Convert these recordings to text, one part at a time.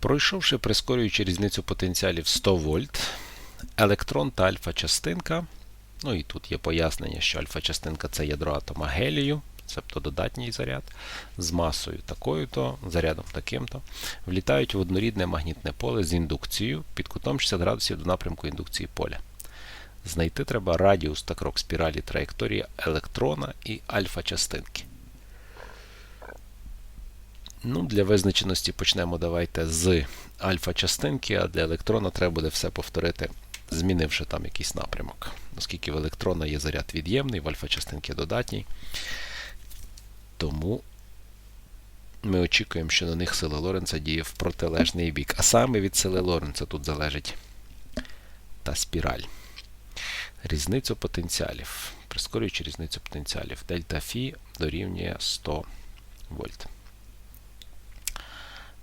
Пройшовши прискорюючи різницю потенціалів 100 вольт, електрон та альфа-частинка, ну і тут є пояснення, що альфа-частинка це ядро атома гелію, тобто додатній заряд, з масою такою-то, зарядом таким-то, влітають в однорідне магнітне поле з індукцією під кутом 60 градусів до напрямку індукції поля. Знайти треба радіус та крок спіралі траєкторії електрона і альфа-частинки. Ну, Для визначеності почнемо давайте з альфа-частинки, а для електрона треба буде все повторити, змінивши там якийсь напрямок. Оскільки в електрона є заряд від'ємний, в альфа-частинки додатній. Тому ми очікуємо, що на них сила Лоренца діє в протилежний бік. А саме від сили Лоренца тут залежить та спіраль. Різницю потенціалів. Прискорюючи різницю потенціалів. Дельта Фі дорівнює 100 вольт.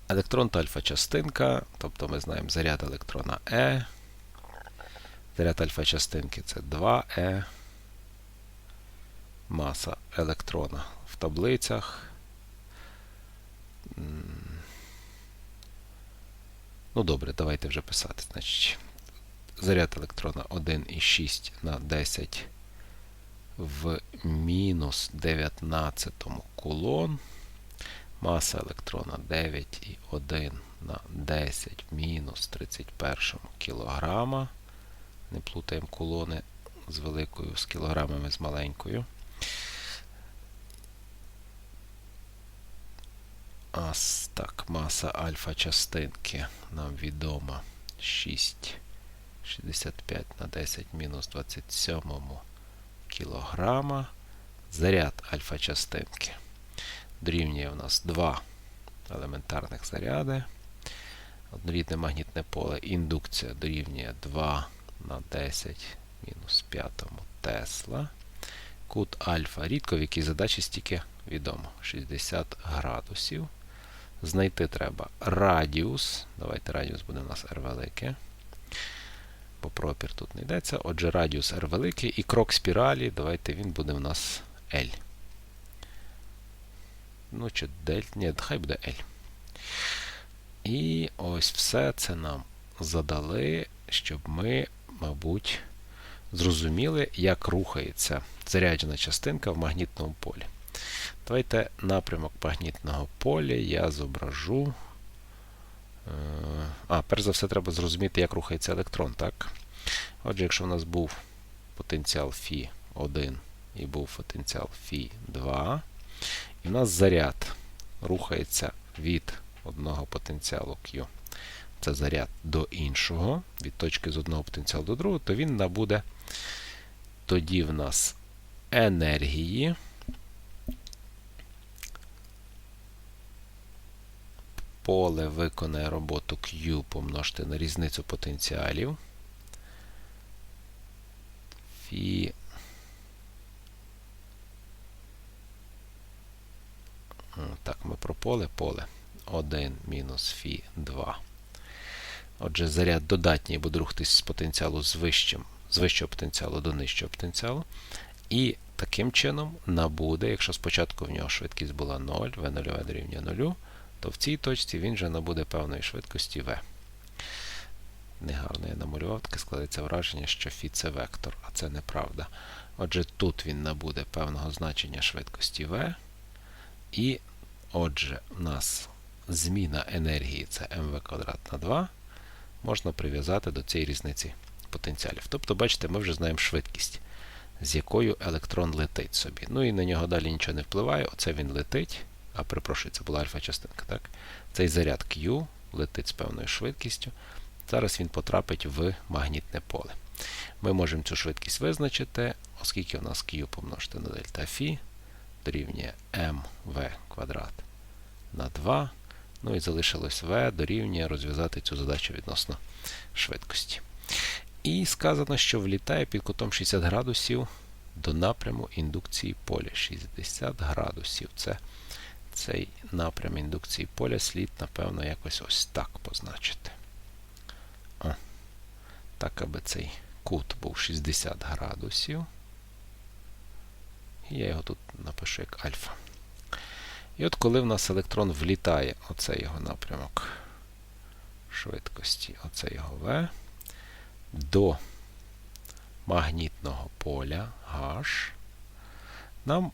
Електрон та альфа-частинка, тобто ми знаємо заряд електрона Е. Заряд альфа-частинки це 2Е. Маса електрона в таблицях. Ну, добре, давайте вже писати. Значить, заряд електрона 1,6 на 10 в мінус 19 кулон. Маса електрона 9,1 на 10 мінус 31 кілограма. Не плутаємо кулони з великою, з кілограмами з маленькою. А так, маса альфа-частинки нам відома 6,65 на 10 мінус 27 кілограма. Заряд альфа-частинки дорівнює у нас два елементарних заряди. Однорідне магнітне поле індукція дорівнює 2 на 10 мінус 5 Тесла. Кут альфа. Рідко в якій задачі стільки відомо. 60 градусів. Знайти треба радіус. Давайте радіус буде у нас R велике. Бо пропір тут не йдеться. Отже, радіус R великий і крок спіралі. Давайте він буде у нас L. Ну, чи дель, ні, хай буде L. І ось все це нам задали, щоб ми, мабуть, зрозуміли, як рухається заряджена частинка в магнітному полі. Давайте напрямок магнітного поля я зображу. А, перш за все, треба зрозуміти, як рухається електрон. так? Отже, якщо в нас був потенціал Фі 1 і був потенціал Фі 2, в нас заряд рухається від одного потенціалу Q. Це заряд до іншого, від точки з одного потенціалу до другого, то він набуде тоді в нас енергії. Поле виконає роботу Q помножити на різницю потенціалів. Фі Так, ми про поле. Поле 1 мінус Фі 2. Отже, заряд додатній буде рухатись з потенціалу з вищим, з вищого потенціалу до нижчого потенціалу. І таким чином набуде, якщо спочатку в нього швидкість була 0, V0 дорівнює 0, то в цій точці він вже набуде певної швидкості V. Негарно я намалював, таке складеться враження, що Фі це вектор, а це неправда. Отже, тут він набуде певного значення швидкості V. І, отже, у нас зміна енергії це mv квадрат на 2, можна прив'язати до цієї різниці потенціалів. Тобто, бачите, ми вже знаємо швидкість, з якою електрон летить собі. Ну і на нього далі нічого не впливає. Оце він летить. А перепрошую, це була альфа-частинка. так? Цей заряд Q летить з певною швидкістю. Зараз він потрапить в магнітне поле. Ми можемо цю швидкість визначити, оскільки у нас Q помножити на дельта Фі дорівнює mv квадрат на 2. Ну і залишилось v дорівнює розв'язати цю задачу відносно швидкості. І сказано, що влітає під кутом 60 градусів до напряму індукції поля. 60 градусів. Це цей напрям індукції поля слід, напевно, якось ось так позначити. О, Так, аби цей кут був 60 градусів. Я його тут напишу як альфа. І от коли в нас електрон влітає, оце його напрямок. швидкості, оце його V, до магнітного поля H, нам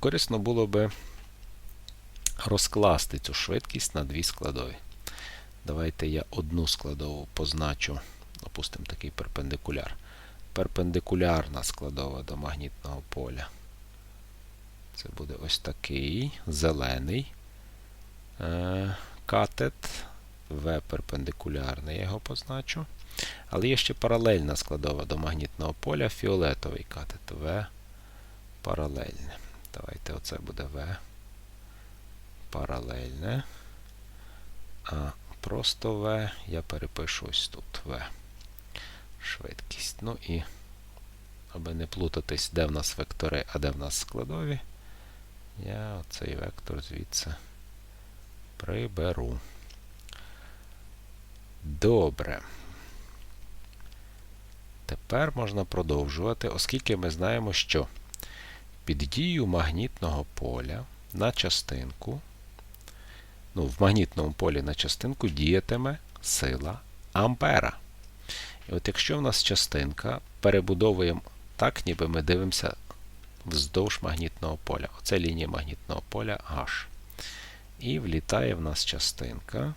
корисно було би розкласти цю швидкість на дві складові. Давайте я одну складову позначу, допустимо, такий перпендикуляр. Перпендикулярна складова до магнітного поля. Це буде ось такий зелений е, катет. В перпендикулярний я його позначу. Але є ще паралельна складова до магнітного поля, фіолетовий катет В паралельне. Давайте оце буде В паралельне. А просто В я перепишу ось тут В. Швидкість. Ну і, аби не плутатись, де в нас вектори, а де в нас складові, я оцей вектор звідси приберу. Добре. Тепер можна продовжувати, оскільки ми знаємо, що під дією магнітного поля на частинку, ну, в магнітному полі на частинку діятиме сила Ампера. І от якщо в нас частинка, перебудовуємо так, ніби ми дивимося вздовж магнітного поля. Оце лінія магнітного поля H. І влітає в нас частинка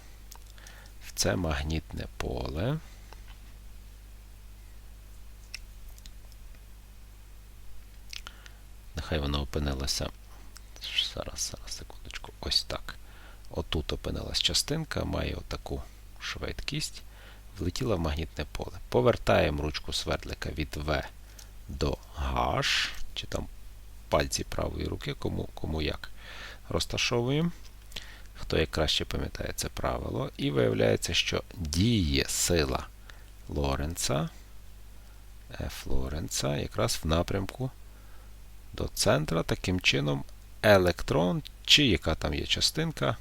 в це магнітне поле. Нехай вона опинилася. Зараз, зараз, секундочку, ось так. Отут опинилась частинка, має отаку швидкість. Влетіла в магнітне поле. Повертаємо ручку свердлика від В до H, чи там пальці правої руки, кому, кому як. Розташовуємо. Хто як краще пам'ятає це правило. І виявляється, що діє сила Лоренца, F Лоренца, якраз в напрямку до центра. Таким чином, електрон, чи яка там є частинка,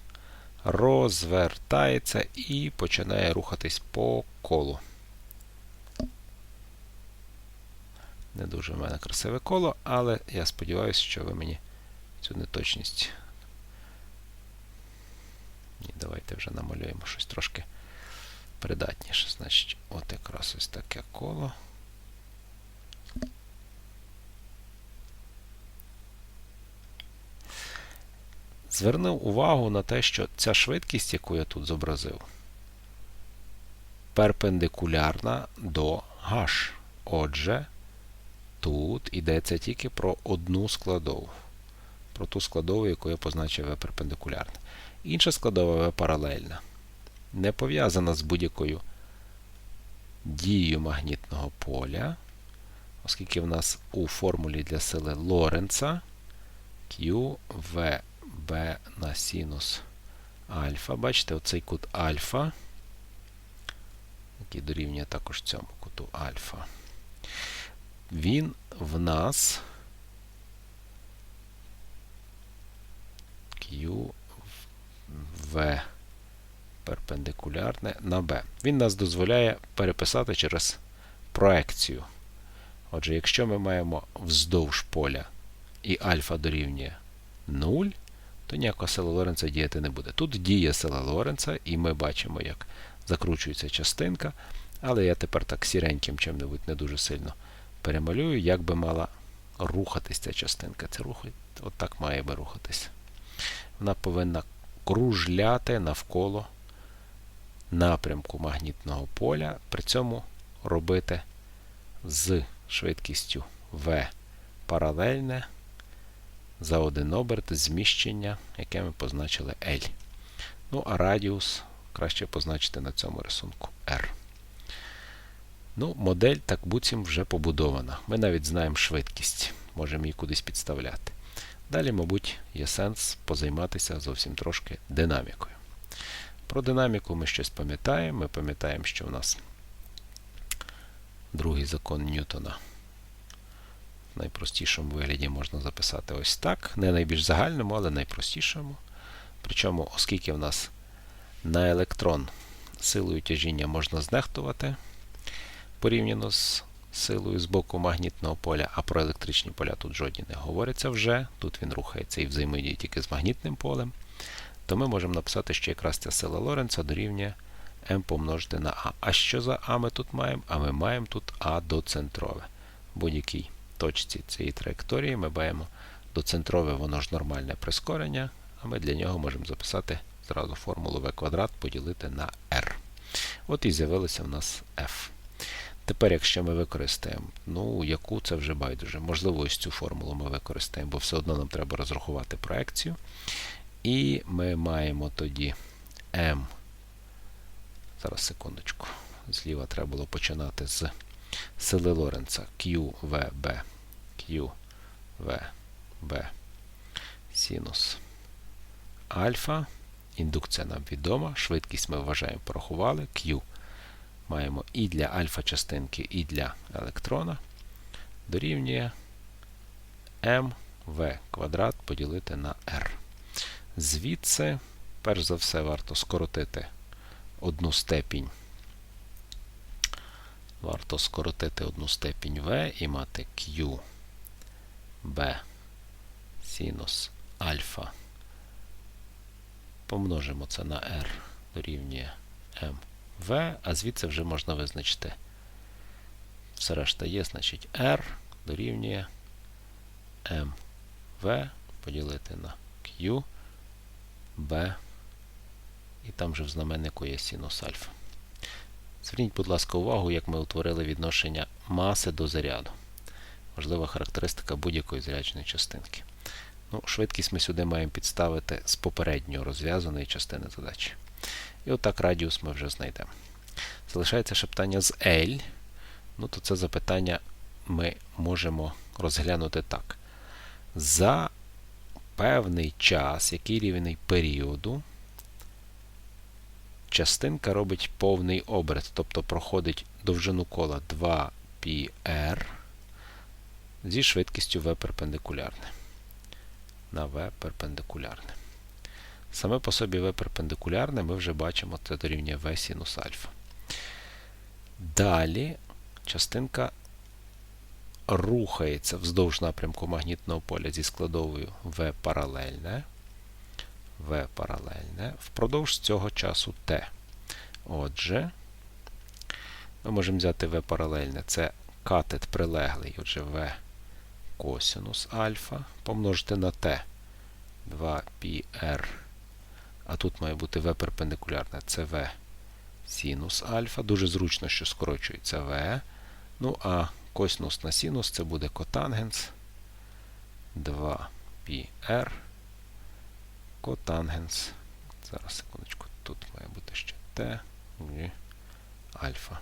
розвертається і починає рухатись по колу. Не дуже в мене красиве коло, але я сподіваюся, що ви мені цю неточність. Ні, давайте вже намалюємо щось трошки придатніше. Значить, от якраз ось таке коло. Звернув увагу на те, що ця швидкість, яку я тут зобразив, перпендикулярна до H. Отже, тут йдеться тільки про одну складову. Про ту складову, яку я позначив V перпендикулярна. Інша складова V паралельна. Не пов'язана з будь-якою дією магнітного поля, оскільки в нас у формулі для сили Лоренца QV b на синус альфа. Бачите, оцей кут альфа, який дорівнює також цьому куту альфа. Він в нас Q V перпендикулярне на B. Він нас дозволяє переписати через проекцію. Отже, якщо ми маємо вздовж поля і альфа дорівнює 0, то ніякого сила Лоренца діяти не буде. Тут діє сила Лоренца, і ми бачимо, як закручується частинка. Але я тепер так сіреньким чим-небудь не дуже сильно перемалюю, як би мала рухатись ця частинка. Це рухає, от так має би рухатись. Вона повинна кружляти навколо напрямку магнітного поля, при цьому робити з швидкістю V паралельне за один оберт зміщення, яке ми позначили L. Ну, а радіус краще позначити на цьому рисунку R. Ну, Модель так буцім вже побудована. Ми навіть знаємо швидкість, можемо її кудись підставляти. Далі, мабуть, є сенс позайматися зовсім трошки динамікою. Про динаміку ми щось пам'ятаємо. Ми пам'ятаємо, що в нас другий закон Ньютона в найпростішому вигляді можна записати ось так. Не найбільш загальному, але найпростішому. Причому, оскільки в нас на електрон силою тяжіння можна знехтувати порівняно з силою з боку магнітного поля, а про електричні поля тут жодні не говориться вже. Тут він рухається і взаємодіє тільки з магнітним полем, то ми можемо написати, що якраз ця сила Лоренца дорівнює m помножити на а. А що за а ми тут маємо? А ми маємо тут а доцентрове. В будь-якій точці цієї траєкторії ми маємо доцентрове, воно ж нормальне прискорення, а ми для нього можемо записати зразу формулу v квадрат поділити на r. От і з'явилося в нас f. Тепер, якщо ми використаємо, ну, яку це вже байдуже, можливо, ось цю формулу ми використаємо, бо все одно нам треба розрахувати проекцію. І ми маємо тоді m. Зараз секундочку. Зліва треба було починати з сили Лоренца QVB. QVB синус альфа. Індукція нам відома. Швидкість ми вважаємо, порахували. Q маємо і для альфа частинки, і для електрона. Дорівнює mv квадрат поділити на r. Звідси, перш за все, варто скоротити одну степінь. Варто скоротити одну степінь v і мати q b синус альфа. Помножимо це на r дорівнює mv, а звідси вже можна визначити. Все решта є, значить r дорівнює mv поділити на q b, і там вже в знаменнику є синус альфа. Зверніть, будь ласка, увагу, як ми утворили відношення маси до заряду. Важлива характеристика будь-якої зарядженої частинки. Ну, Швидкість ми сюди маємо підставити з попередньо розв'язаної частини задачі. І отак радіус ми вже знайдемо. Залишається ще питання з L. Ну, то це запитання ми можемо розглянути так. За певний час, який рівний періоду, частинка робить повний оберт, тобто проходить довжину кола 2πr зі швидкістю v перпендикулярне. На v перпендикулярне. Саме по собі v перпендикулярне ми вже бачимо, це дорівнює v синус альфа. Далі частинка рухається вздовж напрямку магнітного поля зі складовою v паралельне. V паралельне впродовж цього часу t. Отже, ми можемо взяти v паралельне, це катет прилеглий, отже, v косинус альфа помножити на t 2πr. А тут має бути v перпендикулярне, це v синус альфа. Дуже зручно, що скорочується v. Ну, а косинус на синус це буде котангенс 2πr котангенс. Зараз секундочку, тут має бути ще і альфа.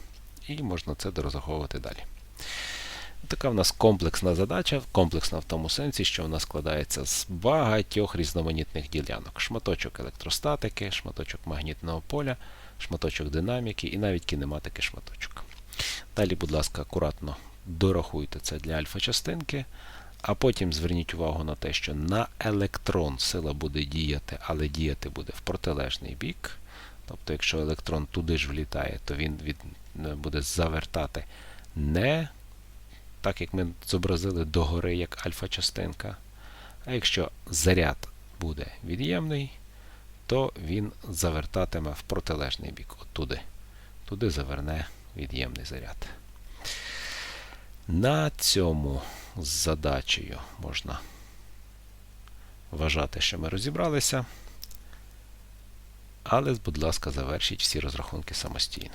І можна це дорозраховувати далі. Така в нас комплексна задача, комплексна в тому сенсі, що вона складається з багатьох різноманітних ділянок. Шматочок електростатики, шматочок магнітного поля, шматочок динаміки і навіть кінематики шматочок. Далі, будь ласка, акуратно дорахуйте це для альфа-частинки, а потім зверніть увагу на те, що на електрон сила буде діяти, але діяти буде в протилежний бік. Тобто, якщо електрон туди ж влітає, то він від, буде завертати не так, як ми зобразили догори, як альфа-частинка. А якщо заряд буде від'ємний, то він завертатиме в протилежний бік. От туди. Туди заверне від'ємний заряд. На цьому з задачею можна вважати, що ми розібралися. Але, будь ласка, завершіть всі розрахунки самостійно.